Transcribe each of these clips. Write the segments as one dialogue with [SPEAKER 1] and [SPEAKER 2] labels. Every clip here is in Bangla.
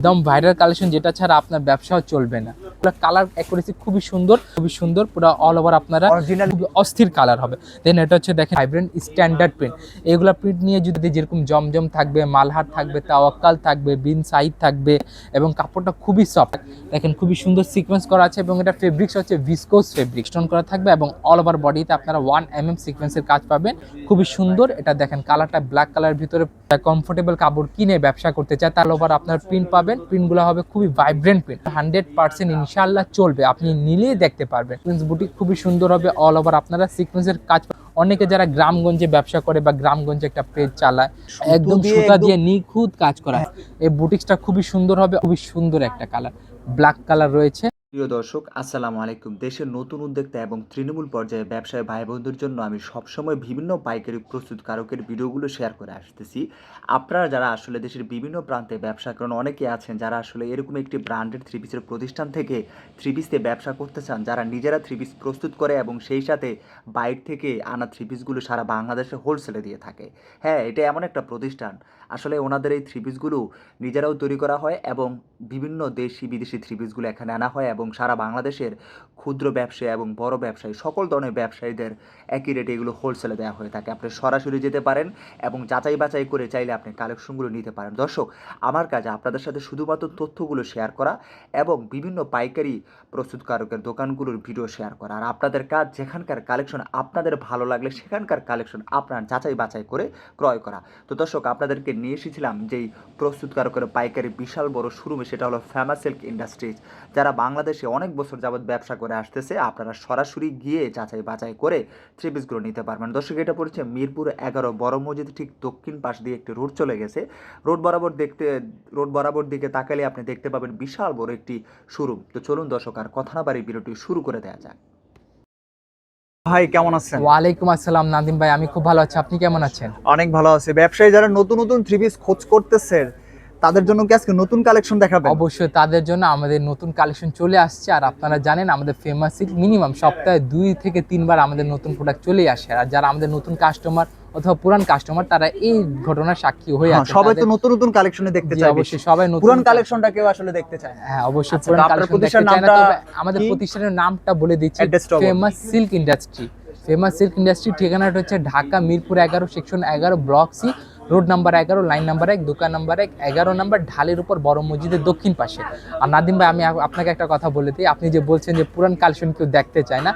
[SPEAKER 1] একদম ভাইরাল কালেকশন যেটা ছাড়া আপনার ব্যবসাও চলবে না। কালার অ্যাকুরেসি খুবই সুন্দর খুবই সুন্দর পুরো অল ওভার আপনারা খুবই অস্থির কালার হবে। দেন এটা হচ্ছে দেখেন ভাইব্রেন্ট স্ট্যান্ডার্ড প্রিন্ট এগুলা প্রিন্ট নিয়ে যদি যেরকম জমজম থাকবে মালহার থাকবে তাওয়াক্কাল থাকবে বিন সাইড থাকবে এবং কাপড়টা খুবই সফট দেখেন খুবই সুন্দর সিকোয়েন্স করা আছে এবং এটা ফেব্রিক্স হচ্ছে ভিসকোস ফেব্রিক স্টোন করা থাকবে এবং অল ওভার বডিতে আপনারা ওয়ান এম এম সিকোয়েন্সের কাজ পাবেন। খুবই সুন্দর এটা দেখেন কালারটা ব্ল্যাক কালার ভিতরে কমফোর্টেবল কাপড় কিনে ব্যবসা করতে চায় তার ওভার আপনার প্রিন্ট পাবেন। প্রিন্টগুলো হবে খুবই ভাইব্রেন্ট প্রিন্ট হান্ড্রেড পার্সেন্ট ইনশাল্লাহ চলবে। আপনি নিলেই দেখতে পারবেন। প্রিন্স বুটিক খুবই সুন্দর হবে অল ওভার আপনারা সিকোয়েন্সের কাজ অনেকে যারা গ্রামগঞ্জে ব্যবসা করে বা গ্রামগঞ্জে একটা পেজ চালায় একদম সুতা দিয়ে নিখুঁত কাজ করা। হয়। এই বুটিক্সটা খুবই সুন্দর হবে খুবই সুন্দর একটা কালার ব্ল্যাক কালার রয়েছে।
[SPEAKER 2] প্রিয় দর্শক, আসসালামু আলাইকুম। দেশের নতুন উদ্যোক্তা এবং তৃণমূল পর্যায়ে ব্যবসায় ভাই বোনদের জন্য আমি সবসময় বিভিন্ন পাইকারি প্রস্তুতকারকের ভিডিওগুলো শেয়ার করে আসতেছি। আপনারা যারা আসলে দেশের বিভিন্ন প্রান্তে ব্যবসা করেন, অনেকে আছেন যারা আসলে এরকম একটি ব্র্যান্ডেড থ্রি পিসের প্রতিষ্ঠান থেকে থ্রি পিসে ব্যবসা করতে চান, যারা নিজেরা থ্রি পিস প্রস্তুত করে এবং সেই সাথে বাইর থেকে আনা থ্রি পিসগুলো সারা বাংলাদেশে হোলসেলে দিয়ে থাকে। হ্যাঁ এটা এমন একটা প্রতিষ্ঠান। আসলে ওনাদের এই থ্রি পিসগুলো নিজেরাও তৈরি করা হয় এবং বিভিন্ন দেশি বিদেশি থ্রি পিসগুলো এখানে আনা হয় এবং সারা বাংলাদেশের ক্ষুদ্র ব্যবসায়ী এবং বড় ব্যবসায়ী, সকল ধরনের ব্যবসায়ীদের একই রেটে এগুলো হোলসেলে দেওয়া হয়ে থাকে। আপনি সরাসরি যেতে পারেন এবং যাচাই বাছাই করে চাইলে আপনি কালেকশনগুলো নিতে পারেন। দর্শক, আমার কাজ আপনাদের সাথে শুধুমাত্র তথ্যগুলো শেয়ার করা এবং বিভিন্ন পাইকারি প্রস্তুতকারকের দোকানগুলোর ভিডিও শেয়ার করা। আর আপনাদের কাজ যেখানকার কালেকশন আপনাদের ভালো লাগলে সেখানকার কালেকশন আপনার যাচাই বাছাই করে ক্রয় করা। তো দর্শক, আপনাদেরকে নিয়ে এসেছিলাম যেই প্রস্তুতকারকের পাইকারি বিশাল বড় শোরুমে সেটা হলো ফেমাস সিল্ক ইন্ডাস্ট্রিজ যারা বাংলাদেশে অনেক বছর যাবৎ ব্যবসা করে আসতেছে। আপনারা সরাসরি গিয়ে যাচাই বাছাই করে থ্রি পিসগুলো নিতে পারবেন। দর্শক এটা পড়েছে মিরপুর এগারো বড় মসজিদ ঠিক দক্ষিণ পাশ দিয়ে একটি রোড চলে গেছে। রোড বরাবর দেখতে রোড বরাবর দিকে তাকালে আপনি দেখতে পাবেন বিশাল বড় একটি শোরুম। তো চলুন দর্শক আর কথা না বাড়ি ভিডিওটি শুরু করে দেওয়া যাক।
[SPEAKER 3] ভাই কেমন আছেন?
[SPEAKER 1] ওয়ালাইকুম আসসালাম নাদিম ভাই আমি খুব ভালো আছি। আপনি কেমন আছেন?
[SPEAKER 3] অনেক ভালো আছে। ব্যবসায়ী যারা নতুন নতুন থ্রি পিস খোঁজ করতেছে তাদের জন্য কি আজকে নতুন কালেকশন দেখাবেন?
[SPEAKER 1] অবশ্যই তাদের জন্য আমাদের নতুন কালেকশন চলে আসছে। আর আপনারা জানেন আমাদের ফেমাস মিনিমাম সপ্তাহে দুই থেকে তিনবার আমাদের নতুন প্রোডাক্ট চলে আসে। আর যারা আমাদের নতুন কাস্টমার অথবা পুরান কাস্টমার তারা এই ঘটনার সাক্ষী হয়ে
[SPEAKER 3] হ্যাঁ,
[SPEAKER 1] আছে।
[SPEAKER 3] সবাই তো নতুন নতুন কালেকশনে দেখতে চায়
[SPEAKER 1] অবশ্যই সবাই নতুন
[SPEAKER 3] পুরান কালেকশনটা কেউ আসলে দেখতে চায়
[SPEAKER 1] হ্যাঁ অবশ্যই
[SPEAKER 3] আচ্ছা,
[SPEAKER 1] পুরান কালেকশন
[SPEAKER 3] প্রতিষ্ঠানের
[SPEAKER 1] দেখতে চায় না,
[SPEAKER 3] নামটা
[SPEAKER 1] আমাদের প্রতিষ্ঠানের নামটা বলে দিচ্ছি। Famous silk industry famous silk industry ঠিকানাটা হচ্ছে ঢাকা মিরপুর এগারো সেকশন এগারো ব্লক সি রোড নাম্বার এগারো লাইন নাম্বার এক দোকান নাম্বার এক এগারো নাম্বার ঢালের উপর বড় মসজিদের দক্ষিণ পাশে। আর নাদিম ভাই আমি আপনাকে একটা কথা বলে দিই আপনি যে বলছেন যে পুরান কালেকশন কেউ দেখতে চায় না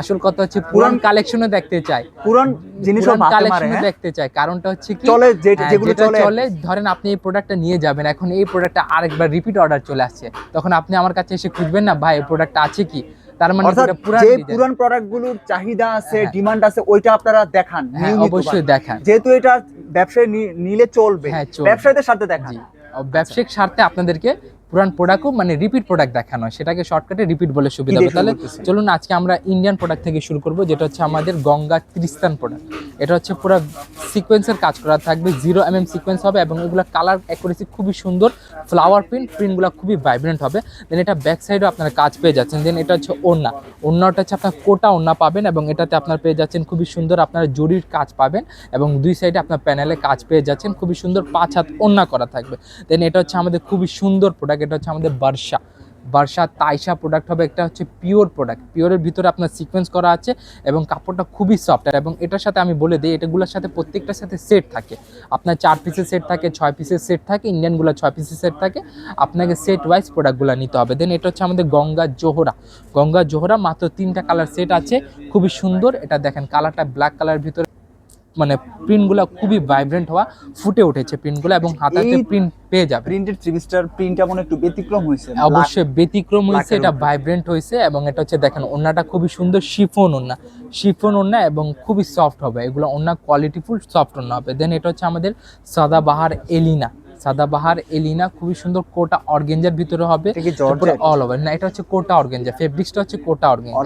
[SPEAKER 1] আসল কথা হচ্ছে পুরান কালেকশনও দেখতে চায়।
[SPEAKER 3] পুরান জিনিসও
[SPEAKER 1] কালেকশনও
[SPEAKER 3] হ্যাঁ?
[SPEAKER 1] দেখতে চায়। কারণটা হচ্ছে কি
[SPEAKER 3] চলে
[SPEAKER 1] হ্যাঁ,
[SPEAKER 3] যেগুলো চলে।
[SPEAKER 1] ধরেন আপনি এই প্রোডাক্টটা নিয়ে যাবেন এখন এই প্রোডাক্টটা আরেকবার রিপিট অর্ডার চলে আসছে। তখন আপনি আমার কাছে এসে খুঁজবেন না ভাই এই প্রোডাক্টটা আছে কি? তার মানে
[SPEAKER 3] যে। পুরান প্রোডাক্টগুলোর চাহিদা আছে
[SPEAKER 1] হ্যাঁ।
[SPEAKER 3] ডিমান্ড আছে ওইটা আপনারা দেখান
[SPEAKER 1] হ্যাঁ অবশ্যই দেখান
[SPEAKER 3] যেহেতু এটা ব্যবসায় নিলে চলবে
[SPEAKER 1] হ্যাঁ,
[SPEAKER 3] ব্যবসায়ীদের সাথে দেখান
[SPEAKER 1] ব্যবসায়িক স্বার্থে আপনাদেরকে পুরান প্রোডাক্টও মানে রিপিট প্রোডাক্ট দেখানো হয়। সেটাকে শর্টকাটে রিপিট বলে সুবিধা হবে। তাহলে চলুন আজকে আমরা ইন্ডিয়ান প্রোডাক্ট থেকে শুরু করব যেটা হচ্ছে আমাদের গঙ্গা ত্রিস্তান প্রোডাক্ট এটা হচ্ছে পুরো সিকোয়েন্সের কাজ করা থাকবে। জিরো এম এম সিকোয়েন্স হবে এবং এগুলো কালার অ্যাকুরেসি খুবই সুন্দর ফ্লাওয়ার প্রিন্ট প্রিন্টগুলো খুবই ভাইব্রেন্ট হবে। দেন এটা ব্যাক সাইডেও আপনারা কাজ পেয়ে যাচ্ছেন। দেন এটা হচ্ছে ওড়না। ওড়নাটা হচ্ছে আপনার কোটা ওড়না পাবেন এবং এটাতে আপনার পেয়ে যাচ্ছেন খুবই সুন্দর আপনারা জরির কাজ পাবেন এবং দুই সাইডে আপনার প্যানেলে কাজ পেয়ে যাচ্ছেন। খুবই সুন্দর পাঁচ হাত ওড়না করা থাকবে। দেন এটা হচ্ছে আমাদের খুবই সুন্দর প্রোডাক্ট এটা হচ্ছে আমাদের বার্ষা বার্ষা তাইশা প্রোডাক্ট হবে, একটা হচ্ছে পিওর প্রোডাক্ট পিওরের ভিতরে আপনার সিকোয়েন্স করা আছে এবং কাপড়টা খুবই সফট এবং এটার সাথে আমি বলে দিই, এটাগুলোর সাথে প্রত্যেকটার সাথে সেট থাকে। আপনার চার পিসের সেট থাকে, ছয় পিসের সেট থাকে ইন্ডিয়ানগুলো ছয় পিসের সেট থাকে। আপনাকে সেট ওয়াইজ প্রোডাক্টগুলো নিতে হবে। দেন এটা হচ্ছে আমাদের গঙ্গা জোহরা। গঙ্গা জোহরা মাত্র তিনটা কালার সেট আছে, খুবই সুন্দর। এটা দেখেন কালারটা ব্ল্যাক কালার ভিতরে মানে প্রিন্টগুলো খুবই ভাইব্রেন্ট হওয়া ফুটে উঠেছে প্রিন্টগুলো এবং হাতাতে প্রিন্ট পেয়ে যাবে।
[SPEAKER 3] প্রিন্টেড থ্রি স্টার প্রিন্টটা মনে একটু ব্যতিক্রম হয়েছে
[SPEAKER 1] অবশ্যই ব্যতিক্রম হয়েছে এটা ভাইব্রেন্ট হয়েছে এবং এটা হচ্ছে দেখেন ওন্নাটা খুবই সুন্দর শিফন ওন্না শিফন ওন্না এবং খুবই সফট হবে এগুলো ওন্না কোয়ালিটিফুল সফট ওন্না হবে। দেন এটা হচ্ছে আমাদের সাদাবাহার এলিনা। সাদাবাহার এলিনা খুবই সুন্দর কোটা অর্গেঞ্জার ভিতরে হবে? অল ওভার না এটা হচ্ছে কোটা অর্গেঞ্জা। ফেব্রিক্সটা হচ্ছে কোটা অর্গেঞ্জা।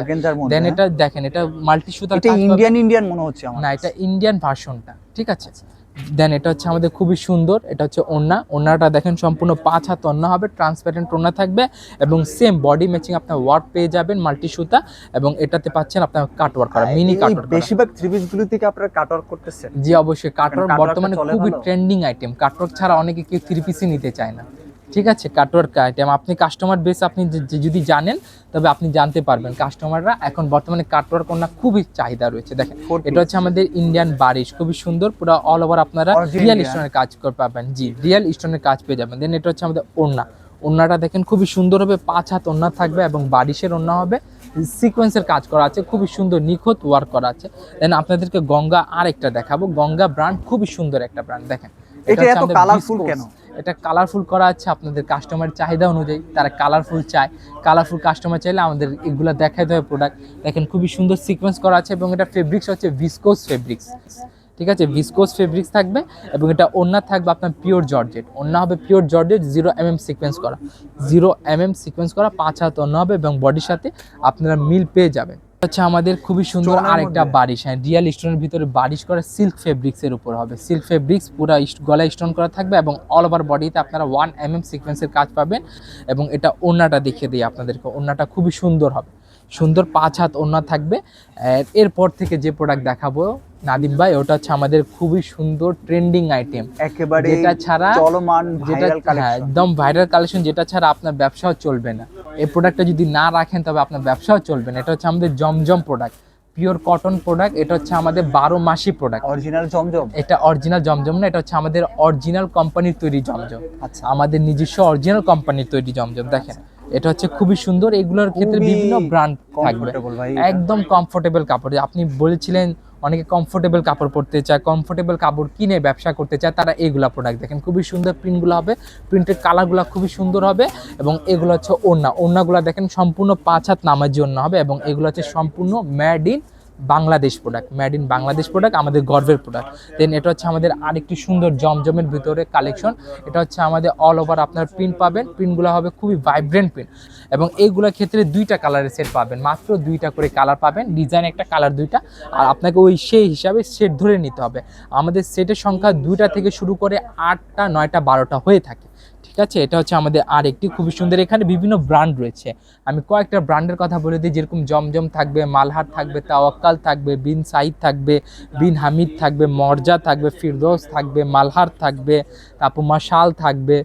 [SPEAKER 1] দেন
[SPEAKER 3] হ্যাঁ?
[SPEAKER 1] এটা দেখেন এটা মাল্টি সুতার
[SPEAKER 3] এটা ইন্ডিয়ান ইন্ডিয়ান মনে হচ্ছে আমার
[SPEAKER 1] না এটা ইন্ডিয়ান ভার্সনটা ঠিক আছে? দেন এটা হচ্ছে আমাদের খুবই সুন্দর এটা হচ্ছে ওন্না ওন্নাটা দেখেন সম্পূর্ণ পাঁচ হাত ওন্না হবে ট্রান্সপারেন্ট ওন্না থাকবে এবং সেম বডি ম্যাচিং আপনার ওয়ার্ক পেয়ে যাবেন মাল্টি সুতা এবং এটাতে পাচ্ছেন আপনার কাট ওয়ার্ক করা মিনি
[SPEAKER 3] কাটওয়ার্ক
[SPEAKER 1] কাট
[SPEAKER 3] বেশিরভাগ থ্রি পিসগুলো থেকে আপনারা কাট ওয়ার্ক করতেছেন।
[SPEAKER 1] জি অবশ্যই কাট ওয়ার্ক বর্তমানে খুবই ট্রেন্ডিং আইটেম কাট ওয়ার্ক ছাড়া অনেকে কেউ থ্রি পিসই নিতে চায় না। ঠিক আছে? কাটওয়ার্ক আইটেম আপনি কাস্টমার বেস আপনি যদি জানেন তবে আপনি জানতে পারবেন। কাস্টমাররা এখন বর্তমানে কাটওয়ার্ক ওনা খুবই চাহিদা রয়েছে। দেখেন এটা হচ্ছে আমাদের ইন্ডিয়ান বারিশ খুবই সুন্দর পুরো অল ওভার আপনারা রিয়েল। স্টোনের কাজ করে পাবেন। জি রিয়েল স্টোনের কাজ পেয়ে যাবেন। দেন এটা হচ্ছে আমাদের ওড়না। ওড়নাটা দেখেন খুবই সুন্দর হবে পাঁচ হাত ওড়না থাকবে এবং বারিশের ওড়না হবে। সিকোয়েন্সের কাজ করা আছে খুবই সুন্দর নিখুঁত ওয়ার্ক করা আছে। দেন আপনাদেরকে গঙ্গা আরেকটা দেখাবো। গঙ্গা ব্র্যান্ড খুবই সুন্দর একটা ব্র্যান্ড দেখেন
[SPEAKER 3] এটা এত কালারফুল কেন?
[SPEAKER 1] এটা কালারফুল করা আছে আপনাদের কাস্টমার চাহিদা অনুযায়ী। তারা কালারফুল চায়। কালারফুল কাস্টমার চাইলে আমাদের এগুলো দেখাইতে হবে প্রোডাক্ট দেখেন খুবই সুন্দর সিকোয়েন্স করা আছে এবং এটা ফেব্রিক্স হচ্ছে ভিসকোস ফেব্রিক্স ঠিক আছে? ভিসকোস ফেব্রিক্স থাকবে এবং এটা ওন্না থাকবে আপনার পিওর জর্জেট ওন্না হবে pure georgette zero M M sequence করা। জিরো এম এম সিকোয়েন্স করা পাঁচ হাত অন্য হবে এবং বডির সাথে আপনারা মিল পেয়ে যাবেন। হচ্ছে আমাদের খুবই সুন্দর আরেকটা বারিশ হ্যাঁ রিয়াল স্টোনের ভিতরে বারিশ করা সিল্ক ফেব্রিক্সের উপর হবে। সিল্ক ফেব্রিক্স পুরো গলায় স্টোন করা থাকবে এবং অল ওভার বডিতে আপনারা ওয়ান এম এম সিকোয়েন্সের কাজ পাবেন এবং এটা ওনাটা দেখিয়ে দিই আপনাদেরকে। ওনাটা খুবই সুন্দর হবে। সুন্দর পাঁচ হাত ওনা থাকবে। এরপর থেকে যে প্রোডাক্ট দেখাবো নাদিম ভাই ওটা হচ্ছে আমাদের খুবই সুন্দর ট্রেন্ডিং আইটেম
[SPEAKER 3] একেবারে
[SPEAKER 1] যেটা ছাড়া
[SPEAKER 3] চলমান
[SPEAKER 1] যেটা হ্যাঁ, একদম ভাইরাল কালেকশন যেটা ছাড়া আপনার ব্যবসাও চলবে না। এই প্রোডাক্টটা যদি না রাখেন তবে আপনার ব্যবসাও চলবে না। এটা হচ্ছে আমাদের Zamzam product pure cotton product এটা হচ্ছে আমাদের বারো মাসি প্রোডাক্ট
[SPEAKER 3] অরিজিনাল জমজম?
[SPEAKER 1] এটা অরিজিনাল জমজম না এটা হচ্ছে আমাদের অরিজিনাল কোম্পানির তৈরি জমজম।
[SPEAKER 3] আচ্ছা।
[SPEAKER 1] আমাদের নিজস্ব অরিজিনাল কোম্পানির তৈরি জমজম দেখেন। এটা হচ্ছে খুবই সুন্দর এগুলোর ক্ষেত্রে বিভিন্ন ব্র্যান্ড থাকবে। একদম কমফোর্টেবল কাপড়। আপনি বলেছিলেন অনেকে কমফোর্টেবল কাপড় পরতে চায় কমফোর্টেবল কাপড় কিনে ব্যবসা করতে চায়, তারা এইগুলা প্রোডাক্ট দেখেন। খুবই সুন্দর প্রিন্টগুলো হবে প্রিন্টের কালারগুলো খুবই সুন্দর হবে এবং এগুলো হচ্ছে ওড়না। ওড়নাগুলো দেখেন সম্পূর্ণ পাঁচ হাত নামার জন্য হবে এবং এগুলো হচ্ছে সম্পূর্ণ made in Bangladesh product made in Bangladesh product আমাদের গর্বের প্রোডাক্ট দেন এটা হচ্ছে আমাদের আরেকটি সুন্দর জমজমের ভিতরে কালেকশন এটা হচ্ছে আমাদের অল ওভার আপনার প্রিন্ট পাবেন। প্রিন্টগুলো হবে খুবই ভাইব্রেন্ট প্রিন্ট এবং এইগুলোর ক্ষেত্রে দুইটা কালারের সেট পাবেন। মাত্র দুইটা করে কালার পাবেন। ডিজাইন একটা কালার দুইটা। আর আপনাকে ওই সেই হিসাবে সেট ধরে নিতে হবে। আমাদের সেটের সংখ্যা দুইটা থেকে শুরু করে আটটা, নয়টা, বারোটা হয়ে থাকে। ঠিক আছে? এটা হচ্ছে আমাদের আর একটি খুবই সুন্দর এখানে বিভিন্ন ব্র্যান্ড রয়েছে। আমি কয়েকটা ব্র্যান্ডের কথা বলে দিই, যেরকম জমজম থাকবে, মালহার থাকবে, তাওয়াক্কাল থাকবে, বিন সাইদ থাকবে, বিন হামিদ থাকবে, মর্জা থাকবে, ফিরদোস থাকবে, মালহার থাকবে, তারপর মাশাল থাকবে।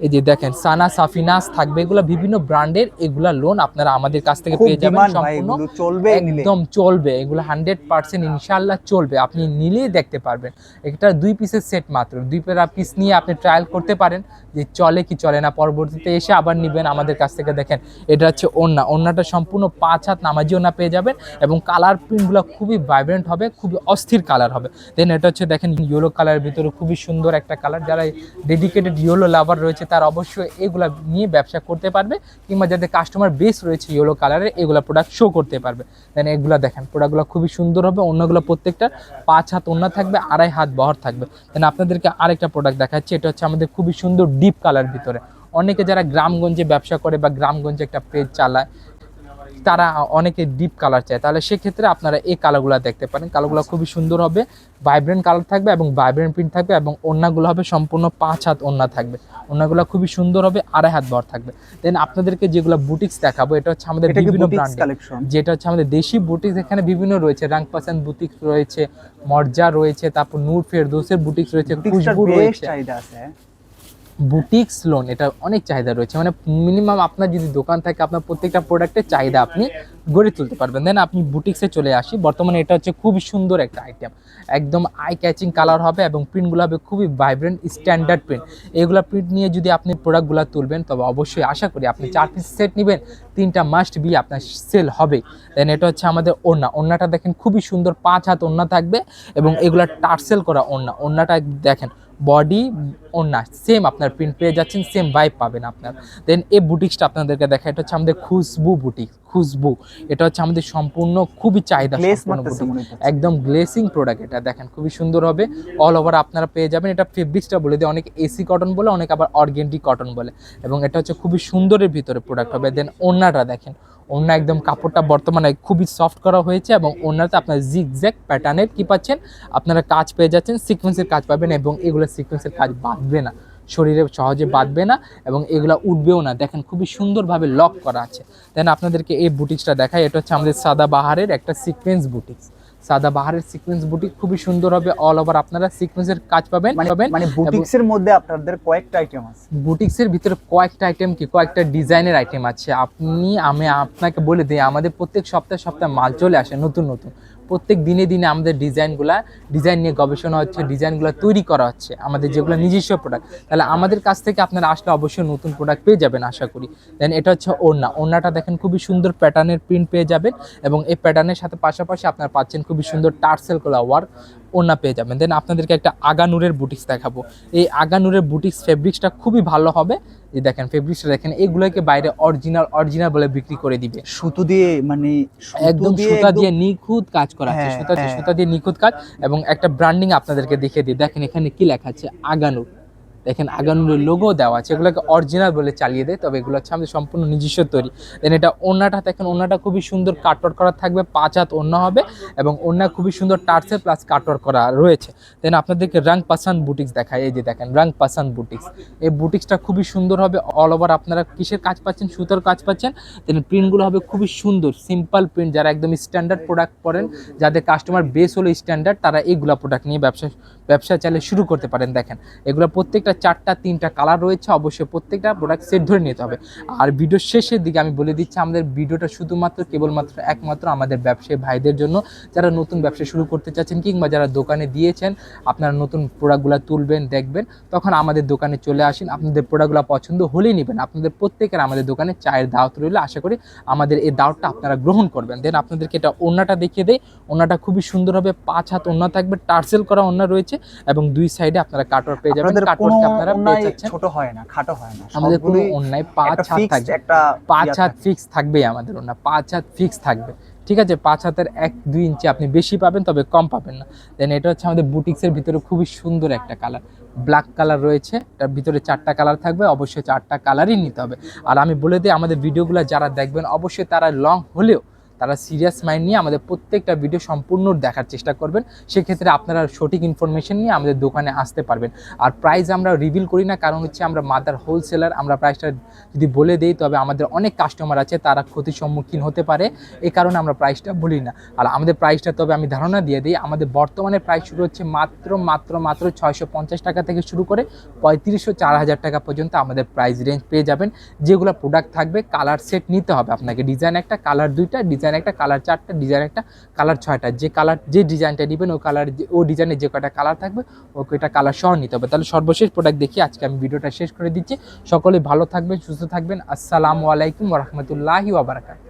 [SPEAKER 1] এই যে দেখেন সানা সাফিনাস থাকবে এগুলো বিভিন্ন ব্র্যান্ডের এগুলা লোন আপনারা আমাদের কাছ থেকে পেয়ে যাবেন সম্পূর্ণ।
[SPEAKER 3] চলবে
[SPEAKER 1] একদম চলবে এগুলো হান্ড্রেড পার্সেন্ট ইনশাল্লাহ চলবে। আপনি নিলেই দেখতে পারবেন। এটা দুই পিসের সেট মাত্র। দুই পেরা পিস নিয়ে আপনি ট্রায়াল করতে পারেন যে চলে কি চলে না। পরবর্তীতে এসে আবার নেবেন আমাদের কাছ থেকে। দেখেন এটা হচ্ছে ওন্না ওন্নাটা সম্পূর্ণ পাঁচ হাত নামাজি ওন্না পেয়ে যাবেন এবং কালার প্রিন্টগুলো খুবই ভাইব্রেন্ট হবে খুবই অস্থির কালার হবে। দেন এটা হচ্ছে দেখেন ইয়েলো কালারের ভিতরে খুবই সুন্দর একটা কালার যারা ডেডিকেটেড ইয়েলো লাভার রয়েছে তারা অবশ্যই এগুলা নিয়ে ব্যবসা করতে পারবে, কিংবা যাদের কাস্টমার বেস রয়েছে ইয়েলো কালারের এগুলো প্রোডাক্ট শো করতে পারবে। দেন এগুলো দেখেন প্রোডাক্টগুলো খুবই সুন্দর হবে, অন্যগুলো প্রত্যেকটা পাঁচ হাত অন্য থাকবে, আড়াই হাত বহর থাকবে। দেন আপনাদেরকে আরেকটা প্রোডাক্ট দেখাচ্ছি, এটা হচ্ছে আমাদের খুবই সুন্দর ডিপ কালার ভিতরে। অনেকে যারা গ্রামগঞ্জে ব্যবসা করে বা গ্রামগঞ্জে একটা পেজ চালায় তারা অনেকে ডিপ কালার চায়। তাহলে সেক্ষেত্রে আপনারা এই কালারগুলো দেখতে পারেন। কালারগুলো খুবই সুন্দর হবে ভাইব্রেন্ট কালার থাকবে এবং ভাইব্রেন্ট প্রিন্ট থাকবে এবং ওড়নাগুলো হবে সম্পূর্ণ পাঁচ হাত ওড়না থাকবে। ওড়নাগুলো খুবই সুন্দর হবে আড়াই হাত ভর থাকবে। দেন আপনাদেরকে যেগুলো বুটিক্স দেখাবো এটা হচ্ছে আমাদের বিভিন্ন ব্র্যান্ড
[SPEAKER 3] কালেকশন
[SPEAKER 1] যেটা হচ্ছে আমাদের দেশি বুটিক্স এখানে বিভিন্ন রয়েছে। রাংপাসান বুটিক্স রয়েছে মর্জা রয়েছে তারপর নূর ফেরদৌসের বুটিক্স রয়েছে খুশবু রয়েছে। বুটিক্স লোন এটা অনেক চাহিদা রয়েছে। মানে মিনিমাম আপনার যদি দোকান থাকে, আপনার প্রত্যেকটা প্রোডাক্টের চাহিদা আপনি গড়ে তুলতে পারবেন। দেন আপনি বুটিক্সে চলে আসি। বর্তমানে এটা হচ্ছে খুবই সুন্দর একটা আইটেম একদম আই ক্যাচিং কালার হবে এবং প্রিন্টগুলো হবে খুবই ভাইব্রেন্ট স্ট্যান্ডার্ড প্রিন্ট এগুলো প্রিন্ট নিয়ে যদি আপনি প্রোডাক্টগুলো তুলবেন, তবে অবশ্যই আশা করি আপনি চার পিস সেট নেবেন, তিনটা মাস্ট বি আপনার সেল হবে। দেন এটা হচ্ছে আমাদের ওড়না। ওড়নাটা দেখেন খুবই সুন্দর, পাঁচ হাত ওড়না থাকবে এবং এগুলো টার্সেল করা ওড়না। ওড়নাটা দেখেন বডি ওড়না সেম আপনার প্রিন্ট পেয়ে যাচ্ছেন সেম ভাইব পাবেন আপনার। দেন এই বুটিক্সটা আপনাদেরকে দেখা এটা হচ্ছে আমাদের খুশবু বুটিক খুশবু। এটা হচ্ছে আমাদের সম্পূর্ণ খুবই চাহিদা একদম গ্লেসিং প্রোডাক্ট এটা দেখেন খুবই সুন্দর হবে। অল ওভার আপনারা পেয়ে যাবেন এটা ফেব্রিক্সটা বলে দিয়ে অনেক এসি কটন বলে অনেক আবার অর্গেন্টি কটন বলে। এবং এটা হচ্ছে খুবই সুন্দরের ভিতরে প্রোডাক্ট হবে। দেন ওড়নাটা দেখেন ওড়না একদম কাপড়টা বর্তমানে খুবই সফট করা হয়েছে এবং ওনাতে আপনার জিগ জিগজ্যাক প্যাটার্নের কি পাচ্ছেন? আপনারা কাজ পেয়ে যাচ্ছেন সিকোয়েন্সের কাজ পাবেন এবং এগুলো সিকোয়েন্সের কাজ বাঁধবে না। শরীরে সহজে বাঁধবে না এবং এগুলো উঠবেও না। দেখেন খুবই সুন্দরভাবে লক করা আছে। দেন আপনাদেরকে এই বুটিক্সটা দেখায় এটা হচ্ছে আমাদের সাদা বাহারের একটা সিকোয়েন্স বুটিক্স সাদা বাহারের সিকোয়েন্স বুটিক খুবই সুন্দর হবে অল ওভার আপনারা সিকোয়েন্সের কাজ পাবেন
[SPEAKER 3] মানে
[SPEAKER 1] পাবেন
[SPEAKER 3] মানে বুটিক্সের মধ্যে আপনাদের কয়েকটা আইটেম আছে।
[SPEAKER 1] বুটিক্সের ভিতরে কয়েকটা আইটেম কি কয়েকটা ডিজাইনের আইটেম আছে। আপনি আমি আপনাকে বলে দিই আমাদের প্রত্যেক সপ্তাহে সপ্তাহে মাল চলে আসে নতুন নতুন। প্রত্যেক দিনে দিনে আমাদের ডিজাইনগুলা, ডিজাইন নিয়ে গবেষণা হচ্ছে, ডিজাইনগুলো তৈরি করা হচ্ছে আমাদের যেগুলো নিজস্ব প্রোডাক্ট তাহলে আমাদের কাছ থেকে আপনারা আসলে অবশ্যই নতুন প্রোডাক্ট পেয়ে যাবেন আশা করি। দেন এটা হচ্ছে ওড়না। ওড়নাটা দেখেন খুবই সুন্দর প্যাটার্নের প্রিন্ট পেয়ে যাবেন এবং এই প্যাটার্নের সাথে পাশাপাশি আপনারা পাচ্ছেন খুবই সুন্দর টার্সেল করা ওয়ার্ক ওড়না পেয়ে যাবেন। দেন আপনাদেরকে একটা আগানুরের বুটিক্স দেখাবো। এই আগানুরের বুটিক্স ফেব্রিক্সটা খুবই ভালো হবে। এই দেখেন ফেব্রিক্সটা দেখেন এগুলোকে বাইরে অরিজিনাল অরিজিনাল বলে বিক্রি করে দিবে।
[SPEAKER 3] সুতো দিয়ে মানে
[SPEAKER 1] একদম সুতা দিয়ে নিখুঁত কাজ করা আছে।
[SPEAKER 3] হ্যাঁ,
[SPEAKER 1] সুতা দিয়ে
[SPEAKER 3] হ্যাঁ।
[SPEAKER 1] সুতা দিয়ে নিখুঁত কাজ এবং একটা ব্র্যান্ডিং আপনাদেরকে দেখিয়ে দিই। দেখেন এখানে কি লেখা আছে? আগানুর। দেখেন আগানুরের লোগো দেওয়া আছে, এগুলোকে অরিজিনাল বলে চালিয়ে দেয়, তবে এগুলো হচ্ছে আমাদের সম্পূর্ণ নিজস্ব তৈরি। দেন এটা ওড়নাটা দেখেন ওড়নাটা খুবই সুন্দর কাটওয়ার্ক করা থাকবে, পাঁচ হাত ওড়না হবে এবং ওড়না খুবই সুন্দর টার্সেল প্লাস কাটওয়ার্ক করা রয়েছে। দেন আপনাদেরকে রং পাসান বুটিক্স দেখায় এই যে দেখেন রং পাসান বুটিক্স এই বুটিক্সটা খুবই সুন্দর হবে অল ওভার আপনারা কিসের কাজ পাচ্ছেন, সুতোর কাজ পাচ্ছেন দেন প্রিন্টগুলো হবে খুবই সুন্দর সিম্পল প্রিন্ট যারা একদম স্ট্যান্ডার্ড প্রোডাক্ট পড়েন যাদের কাস্টমার বেস হলো স্ট্যান্ডার্ড তারা এইগুলা প্রোডাক্ট নিয়ে ব্যবসা ব্যবসা চাইলে শুরু করতে পারেন, দেখেন। এগুলো প্রত্যেকটা চারটা তিনটা কালার রয়েছে অবশ্যই প্রত্যেকটা প্রোডাক্ট সেট ধরে নিতে হবে। আর ভিডিওর শেষের দিকে আমি বলে দিচ্ছি আমাদের ভিডিওটা শুধুমাত্র কেবলমাত্র একমাত্র আমাদের ব্যবসায়ী ভাইদের জন্য। যারা নতুন ব্যবসা শুরু করতে চাচ্ছেন কিংবা যারা দোকানে দিয়েছেন আপনারা নতুন প্রোডাক্টগুলো তুলবেন দেখবেন তখন আমাদের দোকানে চলে আসেন। আপনাদের প্রোডাক্টগুলো পছন্দ হলেই নেবেন। আপনাদের প্রত্যেকের আমাদের দোকানে চায়ের দাওয়াত রইলে। আশা করি আমাদের এই দাওয়াতটা আপনারা গ্রহণ করবেন। দেন আপনাদেরকে এটা ওড়নাটা দেখিয়ে দেয় ওড়নাটা খুবই সুন্দর হবে পাঁচ হাত ওড়না থাকবে। টার্সেল করা ওড়না রয়েছে এবং দুই সাইডে আপনারা কাটওয়ার পেয়ে যাবেন।
[SPEAKER 3] আপনাদের
[SPEAKER 1] আপনারা পেয়ে
[SPEAKER 3] অন্যায় ছোট হয় না খাটো হয় না।
[SPEAKER 1] আমাদের কোনো অন্যায় পাঁচ হাত থাকবে।
[SPEAKER 3] একটা
[SPEAKER 1] পাঁচ হাত ফিক্স থাকবেই আমাদের ওনা পাঁচ হাত ফিক্স থাকবে। ঠিক আছে পাঁচ হাতের এক দুই ইঞ্চি আপনি বেশি পাবেন তবে কম পাবেন না। দেন এটা হচ্ছে আমাদের বুটিক্সের ভিতরে খুবই সুন্দর একটা কালার ব্ল্যাক কালার রয়েছে তার ভিতরে চারটা কালার থাকবে অবশ্যই চারটা কালারই নিতে হবে। আর আমি বলে দিই আমাদের ভিডিওগুলো যারা দেখবেন অবশ্যই তারা লং হলেও তারা সিরিয়াস মাইন্ড নিয়ে আমাদের প্রত্যেকটা ভিডিও সম্পূর্ণ দেখার চেষ্টা করবেন। সেক্ষেত্রে আপনারা সঠিক ইনফরমেশন নিয়ে আমাদের দোকানে আসতে পারবেন। আর প্রাইস আমরা রিভিল করি না, কারণ হচ্ছে আমরা মাদার হোলসেলার আমরা প্রাইসটা যদি বলে দিই, তবে আমাদের অনেক কাস্টমার আছে, তারা ক্ষতির সম্মুখীন হতে পারে। এই কারণে আমরা প্রাইসটা বলি না। আর আমাদের প্রাইসটা তবে আমি ধারণা দিয়ে দিই, আমাদের বর্তমানে প্রাইস শুরু হচ্ছে মাত্র মাত্র মাত্র ছয়শো পঞ্চাশ টাকা থেকে শুরু করে পঁয়ত্রিশশো চার হাজার টাকা পর্যন্ত আমাদের প্রাইস রেঞ্জ পেয়ে যাবেন। যেগুলো প্রোডাক্ট থাকবে কালার সেট নিতে হবে। আপনাকে ডিজাইন একটা কালার দুইটা ডিজাইন একটা কালার চারটা ডিজাইন একটা কালার ছয়টা। যে কালার যে ডিজাইনটা নেবেন, ও কালার ও ডিজাইনের যে কটা কালার থাকবে, ও কটা কালার সহ নিতে হবে। তাহলে সর্বশেষ প্রোডাক্ট দেখি, আজকে আমি ভিডিওটা শেষ করে দিচ্ছি। সকলে ভালো থাকবেন, সুস্থ থাকবেন। আসসালামু আলাইকুম রহমতুল্লাহি ওবরাকাত